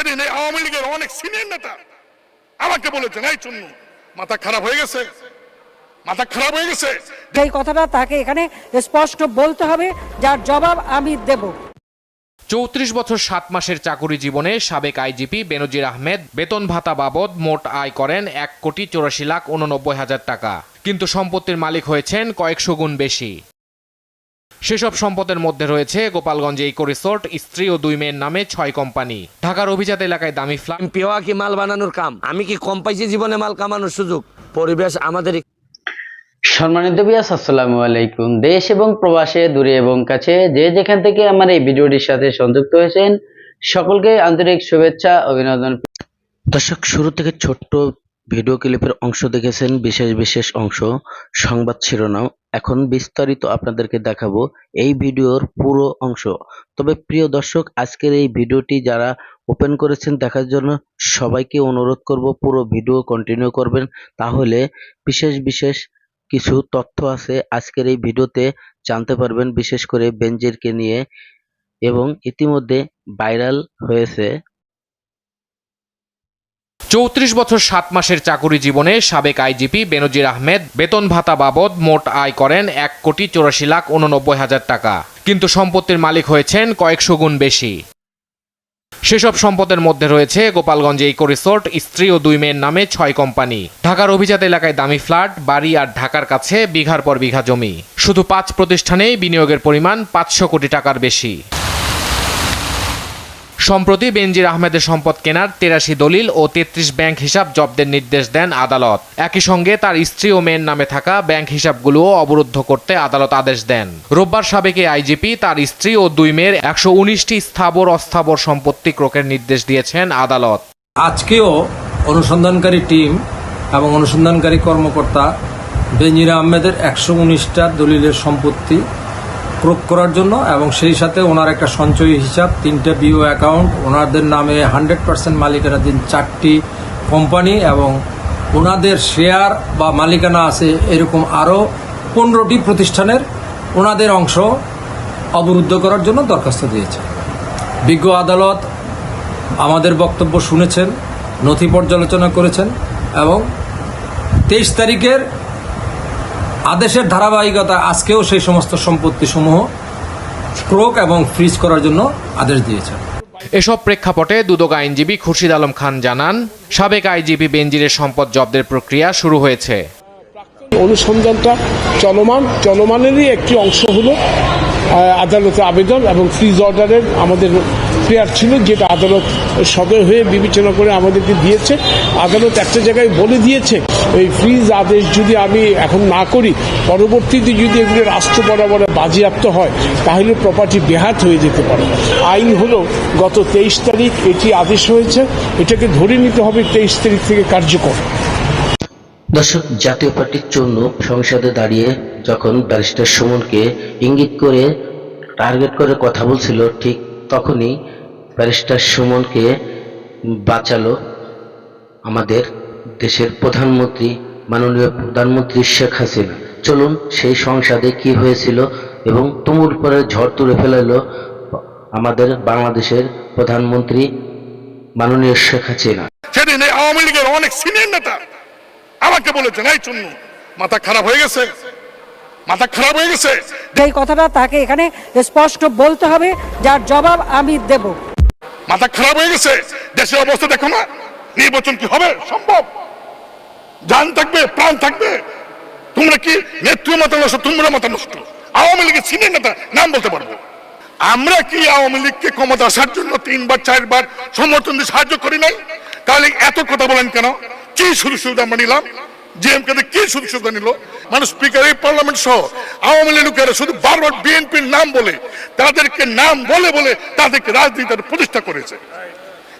সেদিন এই আওয়ামী লীগের অনেক সিনিয়র নেতা আমাকে বলেছেন এই চুন্নু মাথা খারাপ হয়ে গেছে মাথা খারাপ হয়ে গেছে। এই কথাটা তাকে এখানে স্পষ্ট বলতে হবে যার জবাব আমি দেব। চৌত্রিশ বছর সাত মাসের চাকুরি জীবনে সাবেক আইজিপি বেনজির আহমেদ বেতন ভাতা বাবদ মোট আয় করেন এক কোটি চৌরাশি লাখ উননব্বই হাজার টাকা। কিন্তু সম্পত্তির মালিক হয়েছেন কয়েকশো গুণ বেশি। সেসব সম্পদের মধ্যে রয়েছে গোপালগঞ্জে ইকো রিসোর্ট স্ত্রী ও দুই মেয়ের নামে ছয় কোম্পানি। ঢাকার অভিজাত এলাকায় দামি ফ্ল্যাট। পেওয়া কি মাল বানানোর কাম? আমি কি কম পাইছি জীবনে মাল কামানোর সুযোগ? পরিবেশ আমাদের সম্মানিত বিয়াস আসসালামু আলাইকুম। দেশ এবং প্রবাসে দূরে এবং কাছে যে যেখান থেকে আমার এই ভিডিওটির সাথে সংযুক্ত হয়েছেন সকলকে আন্তরিক শুভেচ্ছা অভিনন্দন। দর্শক শুরু থেকে ছোট্ট ভিডিও ক্লিপের অংশ দেখেছেন, বিশেষ বিশেষ অংশ, সংবাদ শিরোনাম। এখন বিস্তারিত আপনাদেরকে দেখাবো এই ভিডিওর পুরো অংশ। তবে প্রিয় দর্শক, আজকের এই ভিডিওটি যারা ওপেন করেছেন দেখার জন্য সবাইকে অনুরোধ করব পুরো ভিডিও কন্টিনিউ করবেন। তাহলে বিশেষ বিশেষ কিছু তথ্য আছে আজকের এই ভিডিওতে জানতে পারবেন, বিশেষ করে বেনজিরকে নিয়ে। এবং ইতিমধ্যে ভাইরাল হয়েছে চৌত্রিশ বছর সাত মাসের চাকুরি জীবনে সাবেক আইজিপি বেনজির আহমেদ বেতন ভাতা বাবদ মোট আয় করেন এক কোটি চৌরাশি লাখ উননব্বই হাজার টাকা। কিন্তু সম্পত্তির মালিক হয়েছেন কয়েকশো গুণ বেশি। সেসব সম্পদের মধ্যে রয়েছে গোপালগঞ্জে ইকো রিসোর্ট, স্ত্রী ও দুই মেয়ের নামে ছয় কোম্পানি। ঢাকার অভিজাত এলাকায় দামি ফ্ল্যাট, বাড়ি আর ঢাকার কাছে বিঘার পর বিঘা জমি। শুধু পাঁচ প্রতিষ্ঠানেই বিনিয়োগের পরিমাণ পাঁচশো কোটি টাকার বেশি। সম্প্রতি বেনজির আহমেদের সম্পদ কেনার তেরাশি দলিল ও তেত্রিশ ব্যাংক হিসাব জব্দের নির্দেশ দেন আদালত। একই সঙ্গে তার স্ত্রী ও মেয়ের নামে থাকা ব্যাংক হিসাবগুলোও অবরুদ্ধ করতে আদালত আদেশ দেন। রোববার সাবেক আইজিপি তার স্ত্রী ও দুই মেয়ের একশো উনিশটি স্থাবর অস্থাবর সম্পত্তি ক্রোকের নির্দেশ দিয়েছেন আদালত। আজকেও অনুসন্ধানকারী টিম এবং অনুসন্ধানকারী কর্মকর্তা বেঞ্জির আহমেদের একশো উনিশটা দলিলের সম্পত্তি ক্রোক করার জন্য এবং সেই সাথে ওনার একটা সঞ্চয়ী হিসাব, তিনটে বিও অ্যাকাউন্ট ওনাদের নামে হান্ড্রেড পার্সেন্ট মালিকানাধীন চারটি কোম্পানি এবং ওনাদের শেয়ার বা মালিকানা আছে এরকম আরও পনেরোটি প্রতিষ্ঠানের ওনাদের অংশ অবরুদ্ধ করার জন্য দরখাস্ত দিয়েছে। বিজ্ঞ আদালত আমাদের বক্তব্য শুনেছেন, নথি পর্যালোচনা করেছেন এবং তেইশ তারিখের আদেশের ধারাবাহিকতা আজকেও সেই সমস্ত সম্পত্তিসমূহ ক্রোক এবং ফ্রিজ করার জন্য আদেশ দিয়েছে। এসব প্রেক্ষাপটে দুদক আইনজীবী খুরশিদ আলম খান জানান সাবেক আইজিপি বেনজিরের সম্পদ জব্দের প্রক্রিয়া শুরু হয়েছে। অনুসন্ধানটা চলমান চলমানেরই একটি অংশ হলো আদালতে আবেদন এবং ফ্রিজ অর্ডারের আমাদের প্রেয়ার ছিল, যেটা আদালত সদয় হয়ে বিবেচনা করে আমাদেরকে দিয়েছে। আদালত একটা জায়গায় বলে দিয়েছে, এই ফ্রিজ আদেশ যদি আমি এখন না করি, পরবর্তীতে যদি এগুলো রাষ্ট্র বরাবর বাজেয়াপ্ত হয়, তাহলে প্রপার্টি বেহাত হয়ে যেতে পারে। আইন হলো গত তেইশ তারিখ, এটি আদেশ হয়েছে। এটাকে ধরে নিতে হবে তেইশ তারিখ থেকে কার্যকর। দর্শক, জাতীয় পার্টির জন্য সংসদে দাঁড়িয়ে যখন ব্যারিস্টার সুমনকে ইঙ্গিত করে, টার্গেট করে কথা বলছিল, ঠিক তখনই ব্যারিস্টার সুমনকে বাঁচালো আমাদের দেশের প্রধানমন্ত্রী মাননীয় প্রধানমন্ত্রী শেখ হাসিনা। চলুন সেই সংসদে কি হয়েছিল এবং তুমুল পরে ঝড় তুলে ফেলালো আমাদের বাংলাদেশের প্রধানমন্ত্রী মাননীয় শেখ হাসিনা। সেদিন এই আওয়ামী লীগের অনেক সিনিয়র নেতা আমাকে বলেছেন এই চুন্নু মাথা খারাপ হয়ে গেছে মাথা খারাপ হয়ে গেছে। এই কথাটা তাকে এখানে স্পষ্ট বলতে হবে যার জবাব আমি দেব। মাথা খারাপ হয়ে গেছে। দেশের অবস্থা দেখো না। নির্বাচন কি হবে? সম্ভব। জান থাকবে, প্রাণ থাকবে। তোমরা কি নেত্রী মাথা নষ্ট তোমরা মাথা নষ্ট? আওয়ামী লীগের সিনিয়র নেতা নাম বলতে পারব। আমরা কি আওয়ামী লীগকে ক্ষমতা আসার জন্য তিনবার, চারবার সমর্থন দিয়ে সাহায্য করি নাই? তাহলে এত কথা বলেন কেন? কি সুযোগ সুবিধা আমরা নিলাম? জিএমকে কি সুবিধা নিল? মানুষ স্পিকার এই পার্লামেন্ট সহ আওয়ামী লীগ লোকেরা শুধু বারবার বিএনপির নাম বলে, তাদেরকে নাম বলে বলে তাদেরকে রাজনীতির প্রতিষ্ঠা করেছে।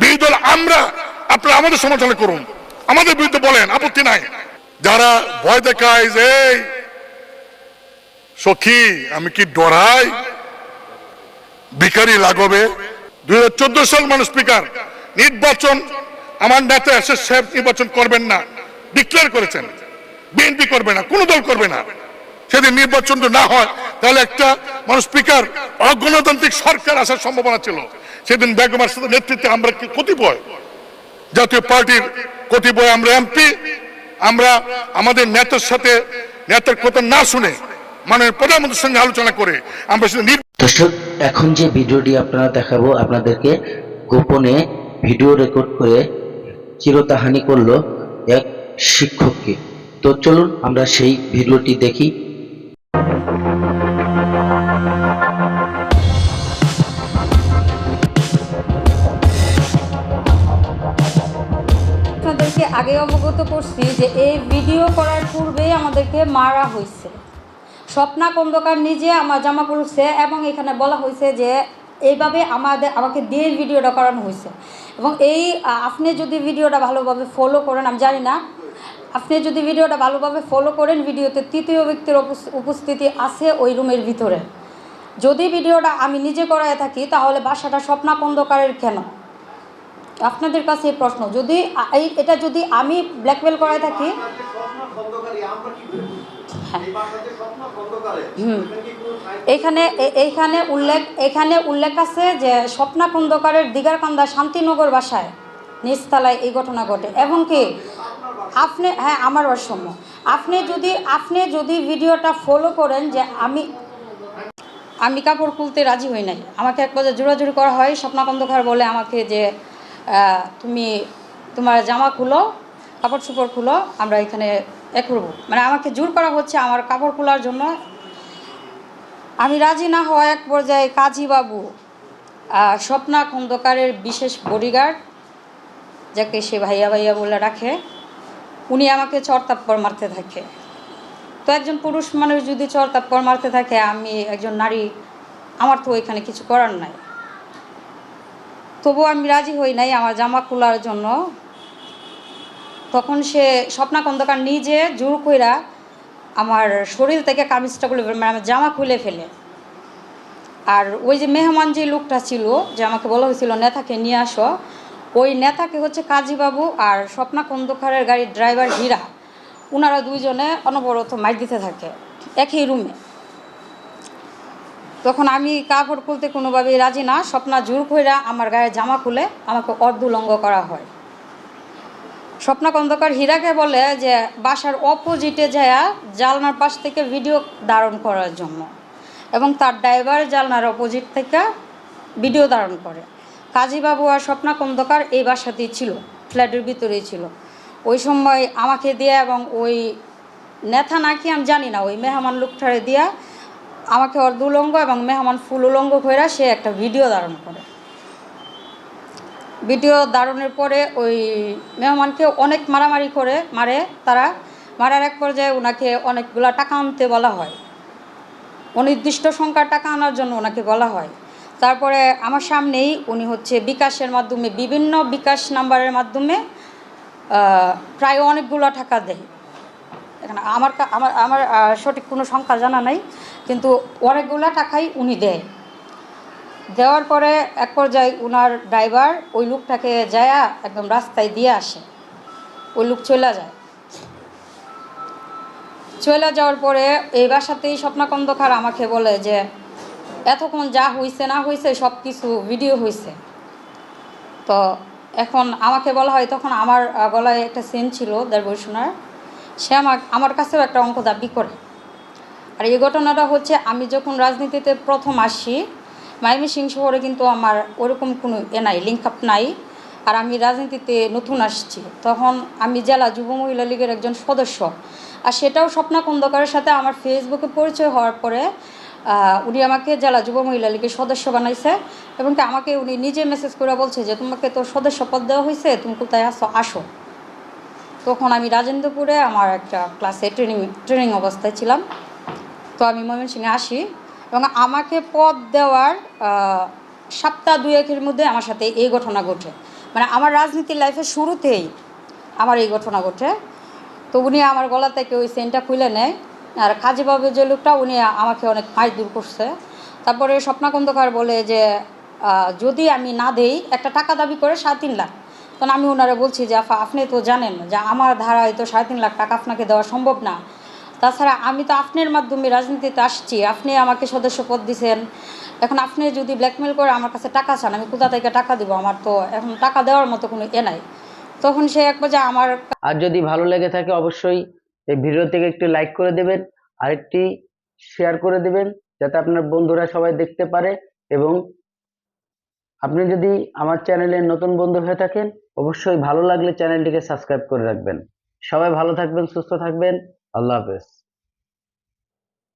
বিরোধী আমরা আপনারা আমাদের করুন। আমাদের বিরুদ্ধে বলেন, আপত্তি নাই। যারা ভয় দেখায় যে আমি কি ডরাই? ভিখারি লাগবে? দুই হাজার চোদ্দ সাল মানুষ স্পিকার নির্বাচন, আমার নেতা এসে নির্বাচন করবেন না। ডিক্লেয়ার করেছেন। বিএনপি করবে না, কোনো দল করবে না। সেদিন নির্বাচন যদি না হয়, তাহলে একটা মানুষ স্পিকার, অগণতান্ত্রিক সরকার আসার সম্ভাবনা ছিল। সেদিন বেগমের নেতৃত্বে আমরা কি কতিপয়? জাতীয় পার্টির কতিপয় আমরা এমপি আমরা আমাদের নেতার সাথে, নেতার কথা না শুনে মাননীয় প্রধানমন্ত্রীর সঙ্গে আলোচনা করে আমরা নির্ দর্শক, এখন যে ভিডিওটি আপনারা দেখাবো, আপনাদেরকে গোপনে ভিডিও রেকর্ড করে চিরতাহানি করল এক শিক্ষককে। তো চলুন আমরা সেই ভিডিওটি দেখি। আপনাদেরকে আগে অবগত করছি যে এই ভিডিও করার পূর্বেই আমাদেরকে মারা হয়েছে। স্বপ্না কন্দকার নিজে আমার জামা পড়ছে এবং এখানে বলা হয়েছে যে এইভাবে আমাদের, আমাকে দিয়ে ভিডিওটা করানো হয়েছে। এবং এই আপনি যদি ভিডিওটা ভালোভাবে ফলো করেন, আমি জানি না আপনি যদি ভিডিওটা ভালোভাবে ফলো করেন ভিডিওতে তৃতীয় ব্যক্তির উপস- উপস্থিতি আছে ওই রুমের ভিতরে। যদি ভিডিওটা আমি নিজে করায় থাকি তাহলে বাসাটা স্বপ্না কন্দকারের কেন? আপনাদের কাছে এই প্রশ্ন। যদি এই এটা যদি আমি ব্ল্যাকমেল করায় থাকি হ্যাঁ। হুম। এইখানে এইখানে উল্লেখ এখানে উল্লেখ আছে যে স্বপ্না খন্দকারের দিগারকান্দা শান্তিনগর বাসায় নিচতলায় এই ঘটনা ঘটে। এবং কি? আপনি হ্যাঁ আমার অসম্য আপনি যদি আপনি যদি ভিডিওটা ফলো করেন যে আমি আমি কাপড় খুলতে রাজি হই নাই, আমাকে এক পর্যায়ে জোরাজুরি করা হয় স্বপ্না খন্দকার বলে আমাকে যে তুমি তোমার জামা খুলো, কাপড় চোপড় খুলো, আমরা এখানে এ করব। মানে আমাকে জোর করা হচ্ছে আমার কাপড় খোলার জন্য। আমি রাজি না হওয়া এক পর্যায়ে কাজী বাবু স্বপ্না খন্দকারের বিশেষ বডিগার্ড যাকে সে ভাইয়া ভাইয়া বলে রাখে উনি আমাকে চরতাপ্পর মারতে থাকে। তো একজন পুরুষ মানুষ যদি চর তাপ্পর মারতে থাকে, আমি একজন নারী, আমার তো ওইখানে কিছু করার নাই। তবুও আমি রাজি হই নাই আমার জামা খোলার জন্য। তখন সে স্বপ্না খন্দকার নিজে জোর কইরা আমার শরীর থেকে কামিজটা খুলে মানে আমার জামা খুলে ফেলে। আর ওই যে মেহমান যে লোকটা ছিল, যে আমাকে বলা হয়েছিল, নেতাকে নিয়ে আসো। ওই নেতাকে হচ্ছে কাজীবাবু আর স্বপ্না খন্দকারের গাড়ির ড্রাইভার হীরা। ওনারা দুইজনে অনবরত মাইর দিতে থাকে, একই রুমে তখন আমি কাপড় খুলতে কোনোভাবেই রাজি না, স্বপ্না জোর কইরা আমার গায়ে জামা খুলে আমাকে অর্ধুলঙ্গ করা হয়। স্বপ্না খন্দকার হীরাকে বলে যে, বাসার অপোজিটে যায়া জালনার পাশ থেকে ভিডিও ধারণ করার জন্য। এবং তার ড্রাইভার জালনার অপোজিট থেকে ভিডিও ধারণ করে। কাজীবাবু আর স্বপ্না খন্দকার এই বাসাতেই ছিল, ফ্ল্যাটের ভিতরেই ছিল। ওই সময় আমাকে দিয়ে এবং ওই নেথা নাকি আমি জানি না, ওই মেহমান লোকটারে দিয়া আমাকে অর্ধ উলঙ্গ এবং মেহমান ফুল উলঙ্গ কইরা সে একটা ভিডিও ধারণ করে। ভিডিও ধারণের পরে ওই মেহমানকে অনেক মারামারি করে, মারে তারা। মারার এক পর্যায়ে ওনাকে অনেকগুলা টাকা আনতে বলা হয়। অনির্দিষ্ট সংখ্যার টাকা আনার জন্য ওনাকে বলা হয়। তারপরে আমার সামনেই উনি হচ্ছে বিকাশের মাধ্যমে, বিভিন্ন বিকাশ নাম্বারের মাধ্যমে প্রায় অনেকগুলো টাকা দেয়। এখানে আমার আমার আমার সঠিক কোনো সংখ্যা জানা নাই, কিন্তু অনেকগুলো টাকাই উনি দেয়। দেওয়ার পরে এক পর্যায়ে উনার ড্রাইভার ওই লোকটাকে যায় একদম রাস্তায় দিয়ে আসে। ওই লোক চলে যায়। চলে যাওয়ার পরে এই বাসাতেই স্বপ্না খন্দকার আমাকে বলে যে এতক্ষণ যা হয়েছে না হয়েছে সব কিছু ভিডিও হয়েছে তো এখন আমাকে বলা হয়, তখন আমার গলায় একটা সেন ছিল দেড় সোনার সে আমার আমার কাছেও একটা অঙ্ক দাবি করে। আর এই ঘটনাটা হচ্ছে, আমি যখন রাজনীতিতে প্রথম আসি মাইমি সিং শহরে কিন্তু আমার ওরকম কোনো এ নাই লিঙ্ক আপ নাই। আর আমি রাজনীতিতে নতুন আসছি। তখন আমি জেলা যুব মহিলা লীগের একজন সদস্য। আর সেটাও স্বপ্না খন্দকারের সাথে আমার ফেসবুকে পরিচয় হওয়ার পরে উনি আমাকে জেলা যুব মহিলা লীগের সদস্য বানাইছে এবং আমাকে উনি নিজে মেসেজ করে বলছে যে, তোমাকে তো সদস্য পদ দেওয়া হয়েছে, তুমি কোথায় আসো আসো। তখন আমি রাজেন্দ্রপুরে আমার একটা ক্লাসে ট্রেনিং ট্রেনিং অবস্থায় ছিলাম। তো আমি ময়মনসিংহে আসি এবং আমাকে পদ দেওয়ার সপ্তাহ দুয়েকের মধ্যে আমার সাথে এই ঘটনা ঘটে। মানে আমার রাজনীতির লাইফের শুরুতেই আমার এই ঘটনা ঘটে। তো উনি আমার গলা থেকে ওই সেন্টটা খুলে নেয়। আর কাজীবাবু যে লোকটা, উনি আমাকে অনেক মাই দূর করছে। তারপরে স্বপ্না খন্দকার বলে যে যদি আমি না দেই, একটা টাকা দাবি করে সাড়ে তিন লাখ। তখন আমি ওনারা বলছি যে, আফা, আপনি তো জানেন যে, আমার ধারায় তো সাড়ে তিন লাখ টাকা আপনাকে দেওয়া সম্ভব না। তাছাড়া আমি তো আপনার মাধ্যমে রাজনীতিতে আসছি, আপনি আমাকে সদস্য পদ দিছেন। এখন আপনি যদি ব্ল্যাকমেল করে আমার কাছে টাকা চান, আমি কোথা থেকে টাকা দিব? আমার তো এখন টাকা দেওয়ার মতো কোনো এ নাই। তখন সে এক পর্যায়ে আমার আর যদি ভালো লেগে থাকে, অবশ্যই এই ভিডিও থেকে একটি লাইক করে দেবেন, আরেকটি শেয়ার করে দেবেন, যাতে আপনার বন্ধুরা সবাই দেখতে পারে এবং আপনি যদি আমার চ্যানেলে নতুন বন্ধু হয়ে থাকেন, অবশ্যই ভালো লাগলে চ্যানেলটিকে সাবস্ক্রাইব করে রাখবেন। সবাই ভালো থাকবেন, সুস্থ থাকবেন, আল্লাহ হাফেজ।